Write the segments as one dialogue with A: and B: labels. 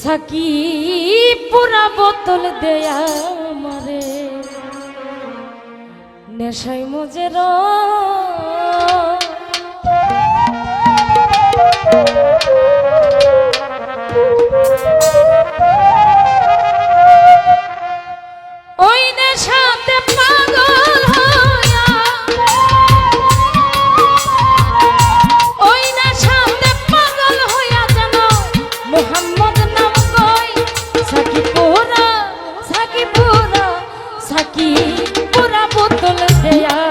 A: Psaki পুরা বোতল দেয়া মারে নেশাই মজের Thank সাকি পুরা বোতল দেয়া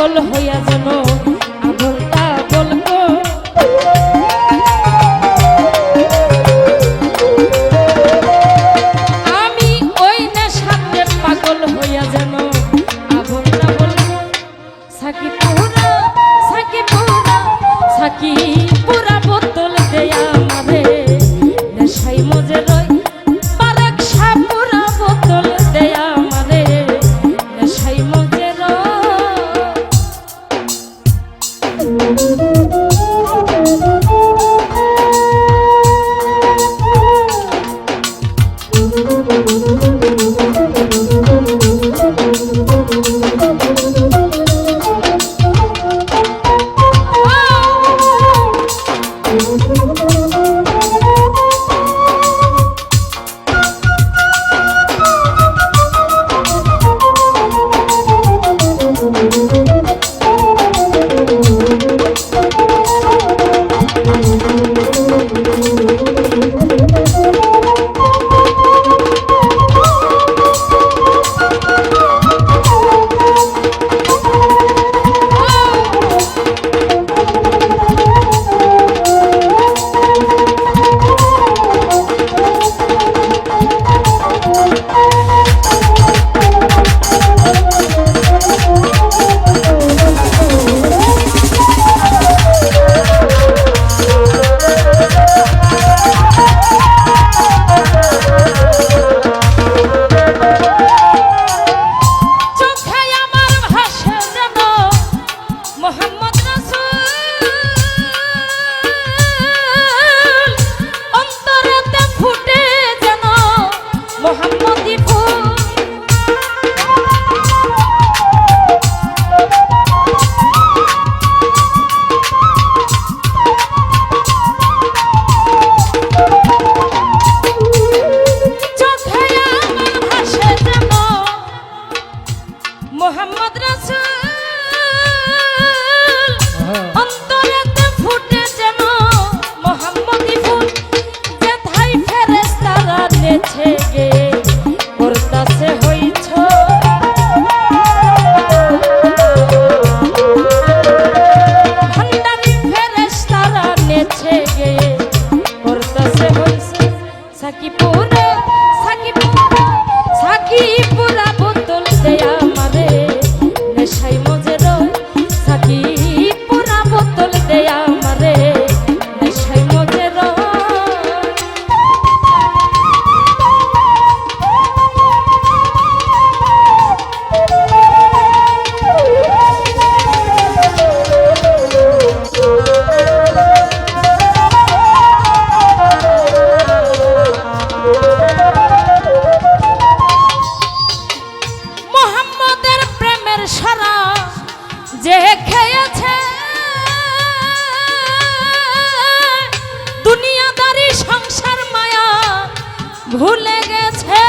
A: solo voy মোহাম্মদ ভুলে গেছে।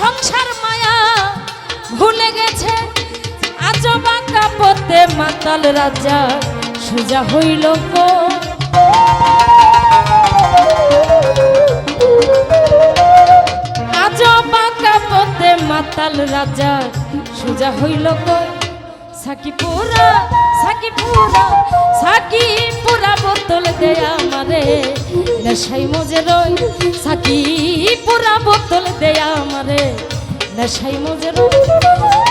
A: সংসার মায়া ভুলে গেছে। আজবা কাপতে মাতাল রাজা। সোজা হইল আজবা কাপতে মাতাল রাজা, সোজা হইল সাকি পুরা সাকি পুরা সাকি পুরা বোতল দে আমারে। নেশাই মজে রই সাকি পুরা বোতল দে আমারে। নেশাই মজে রই।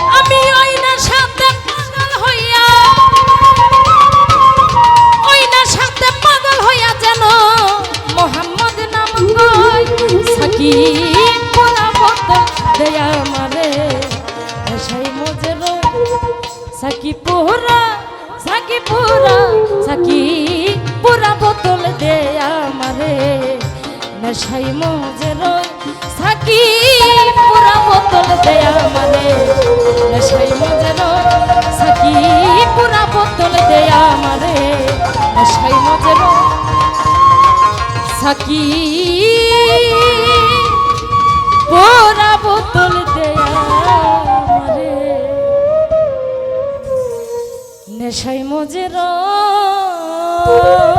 A: সাকি পুরা বোতল দে আমারে নেশাই মজে রই সাকি পুরা সাকি পুরা সাকি পুরা বোতল দে আমারে নেশাই মজে রই সাকি পুরা বোতল দে আমারে নেশাই মজে রই সাকি পুরা বোতল দে আমারে নেশাই মজে সাকি নেশাই মজে রয়